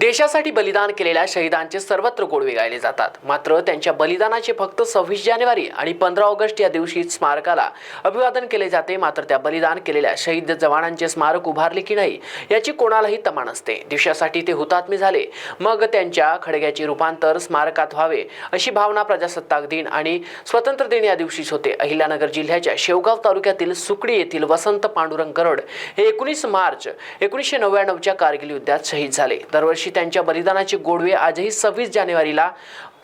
देशासाठी बलिदान केलेल्या शहीदांचे सर्वत्र गोडवे गायले जातात. मात्र त्यांच्या बलिदानाचे फक्त सव्वीस जानेवारी आणि पंधरा ऑगस्ट या दिवशी स्मारकाला अभिवादन केले जाते. मात्र त्या बलिदान केलेल्या शहीद जवानांचे स्मारक उभारले की नाही याची कोणालाही तमा नसते. देशासाठी ते हुतात्मे झाले. मग त्यांच्या खडग्याचे रूपांतर स्मारकात व्हावे अशी भावना प्रजासत्ताक दिन आणि स्वतंत्र दिन या दिवशीच होते. अहिल्यानगर जिल्ह्याच्या शेवगाव तालुक्यातील सुकडी येथील वसंत पांडुरंग गरड हे एकोणीस मार्च एकोणीसशे नव्याण्णवच्या कारगिल युद्धात शहीद झाले. दरवर्षी त्यांच्या बलिदानाचे गोडवे आजही सव्वीस जानेवारीला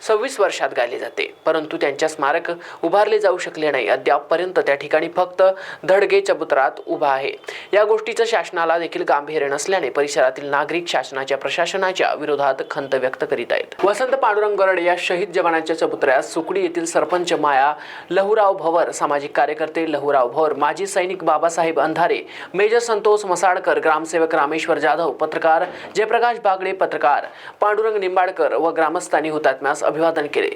सव्वीस वर्षात गायले जाते. परंतु त्यांच्या स्मारक उभारले जाऊ शकले नाही. अद्यापपर्यंत त्या ठिकाणी फक्त धडगे चबुतरात उभा आहे. या गोष्टीचं शासनाला देखील गांभीर्य नसल्याने परिसरातील नागरिक शासनाच्या प्रशासनाच्या विरोधात खंत व्यक्त करीत आहेत. वसंत पांडुरंग गरड या शहीद जवानांच्या चबुतऱ्यास सुकडी येथील सरपंच माया लहुराव भवर सामाजिक कार्यकर्ते लहुराव भवर माजी सैनिक बाबासाहेब अंधारे मेजर संतोष मसाडकर ग्रामसेवक रामेश्वर जाधव पत्रकार जयप्रकाश बागडे पत्रकार पांडुरंग निंबाडकर व ग्रामस्थांनी हुतात्म्यास अभिवादन केले.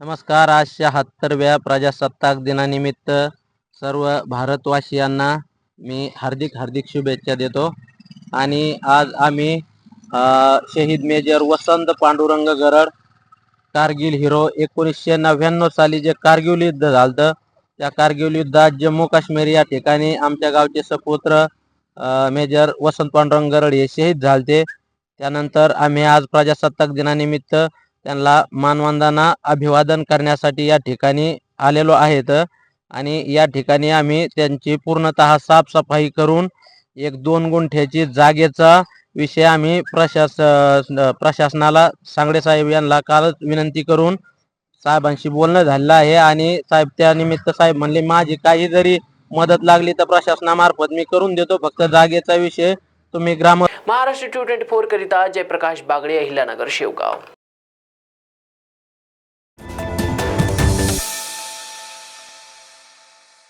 नमस्कार आज शहात्तरव्या प्रजासत्ताक दिनानिमित्त सर्व भारतवासियांना मी हार्दिक हार्दिक शुभेच्छा देतो. आणि आज आम्ही शहीद मेजर वसंत पांडुरंग गरड कारगिल हिरो एकोणीसशे नव्याण्णव साली जे कारगिल युद्ध झालं त्या कारगिल युद्धात जम्मू काश्मीर या ठिकाणी आमच्या गावचे सपुत्र मेजर वसंत पांडुरंग गरड हे शहीद झालते. त्यानंतर आम्ही आज प्रजासत्ताक दिनानिमित्त त्यांना मानवंदना अभिवादन करण्यासाठी या ठिकाणी आलेलो आहेत. आणि या ठिकाणी आम्ही त्यांची पूर्णतः साफसफाई करून एक दोन गुंठ्याची जागेचा विषय आम्ही प्रशास प्रशासनाला सांगडे साहेब यांना कालच विनंती करून साहेबांशी बोलणं झालेलं आहे. आणि साहेब त्यानिमित्त साहेब म्हणले माझी काही जरी मदत लागली तर प्रशासनामार्फत मी करून देतो. फक्त जागेचा विषय तुम्ही ग्राम महाराष्ट्र टू ट्वेंटी फोर करिता जयप्रकाश बागडे अहिल्यानगर शेवगाव.